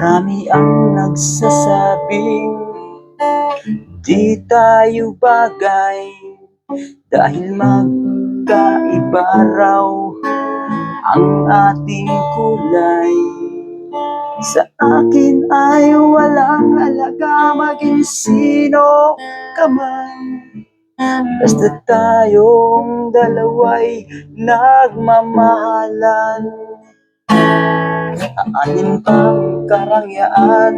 ang nagsasabing Di tayo bagay. Dahil magkaiba raw ang ating kulay. Sa akin ay walang halaga maging sino ka man Basta tayong dalaway nagmamahalan Aanin pang karangyaan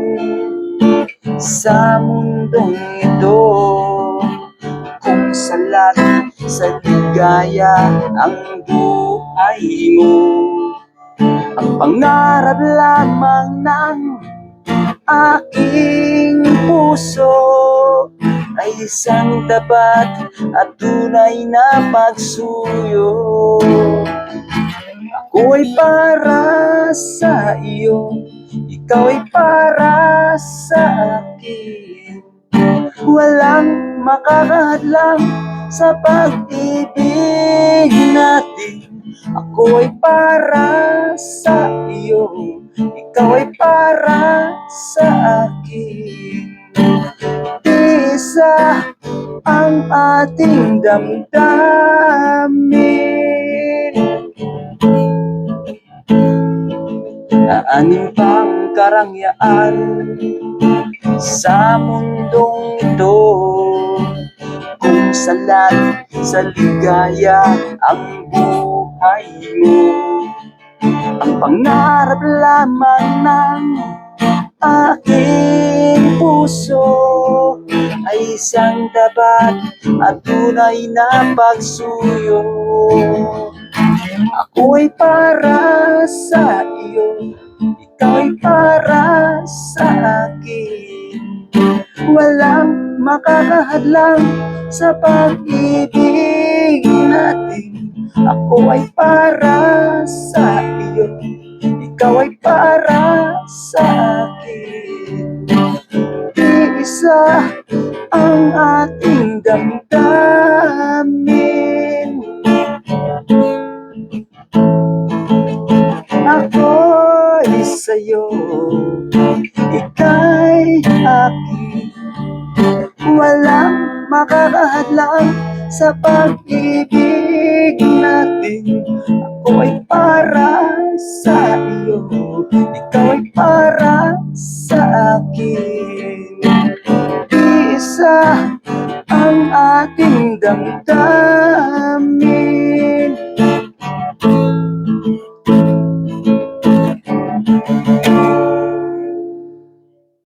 sa mundong ito Kung salat sa ligaya ang buhay mo. Ang pangarap lamang ng aking puso ay isang tapat at tunay na pagsuyo Ako ay para sa iyo. Ikaw ay para sa akin. Walang makakahadlang sa pag-ibig natin. Ako ay para sa iyo. Ikaw ay para sa akin. Isa ang ating damdamin Aanin pang karangyaan sa mundong ito? Kung salat sa ligaya ang buhay mo? Ang pangarap lamang ng aking puso Ay isang tapat at tunay na pagsuyo. Ako ay para sa iyo Ikaw ay para sa akin. Walang makakahadlang sa pag-ibig natin. Ako ay para sa iyo. Ikaw ay para sa akin. Iisa ang ating damdamin. Ako'y sa'yo. Ika'y akin Walang makakahadlang sa pag-ibig natin. Ako ay para sa iyo Ikaw ay para sa akin. Isa ang ating damdamin